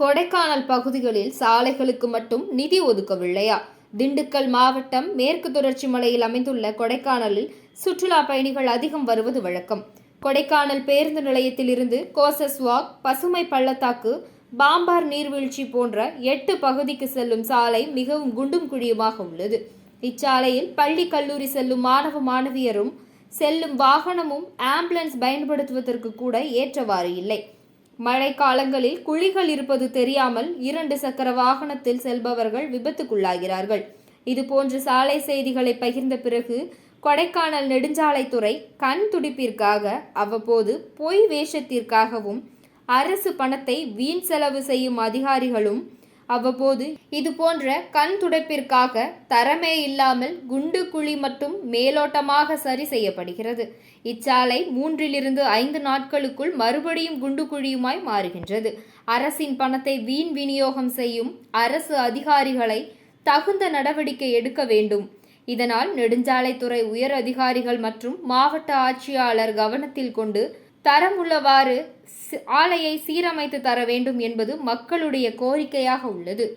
கொடைக்கானல் பகுதிகளில் சாலைகளுக்கு மட்டும் நிதி ஒதுக்கவில்லையா? திண்டுக்கல் மாவட்டம் மேற்கு தொடர்ச்சி மலையில் அமைந்துள்ள கொடைக்கானலில் சுற்றுலா பயணிகள் அதிகம் வருவது வழக்கம். கொடைக்கானல் பேருந்து நிலையத்திலிருந்து கோசஸ்வாக் பசுமை பள்ளத்தாக்கு பாம்பார் நீர்வீழ்ச்சி போன்ற எட்டு பகுதிக்கு செல்லும் சாலை மிகவும் குண்டும் குழியுமாக உள்ளது. இச்சாலையில் பள்ளி கல்லூரி செல்லும் மாணவ மாணவியரும் செல்லும் வாகனமும் ஆம்புலன்ஸ் பயன்படுத்துவதற்கு கூட ஏற்றவாறு இல்லை. மழை காலங்களில் குழிகள் இருப்பது தெரியாமல் இரண்டு சக்கர வாகனத்தில் செல்பவர்கள் விபத்துக்குள்ளாகிறார்கள். இதுபோன்ற சாலை செய்திகளை பகிர்ந்த பிறகு கொடைக்கானல் நெடுஞ்சாலைத்துறை கண் துடிப்பிற்காக அவ்வப்போது பொய் வேஷத்திற்காகவும் அரசு பணத்தை வீண் செலவு செய்யும் அதிகாரிகளும் அவ்வப்போது இது போன்ற கண் துடைப்பிற்காக தரமே இல்லாமல் குண்டு குழி மட்டும் மேலோட்டமாக சரி செய்யப்படுகிறது. இச்சாலை மூன்றிலிருந்து ஐந்து நாட்களுக்குள் மறுபடியும் குண்டு குழியுமாய் மாறுகின்றது. அரசின் பணத்தை வீண் விநியோகம் செய்யும் அரசு அதிகாரிகளை தகுந்த நடவடிக்கை எடுக்க வேண்டும். இதனால் நெடுஞ்சாலைத்துறை உயர் அதிகாரிகள் மற்றும் மாவட்ட ஆட்சியாளர் கவனத்தில் கொண்டு தரம் உள்ளவாறு ஆலையை சீரமைத்து தர வேண்டும் என்பது மக்களுடைய கோரிக்கையாக உள்ளது.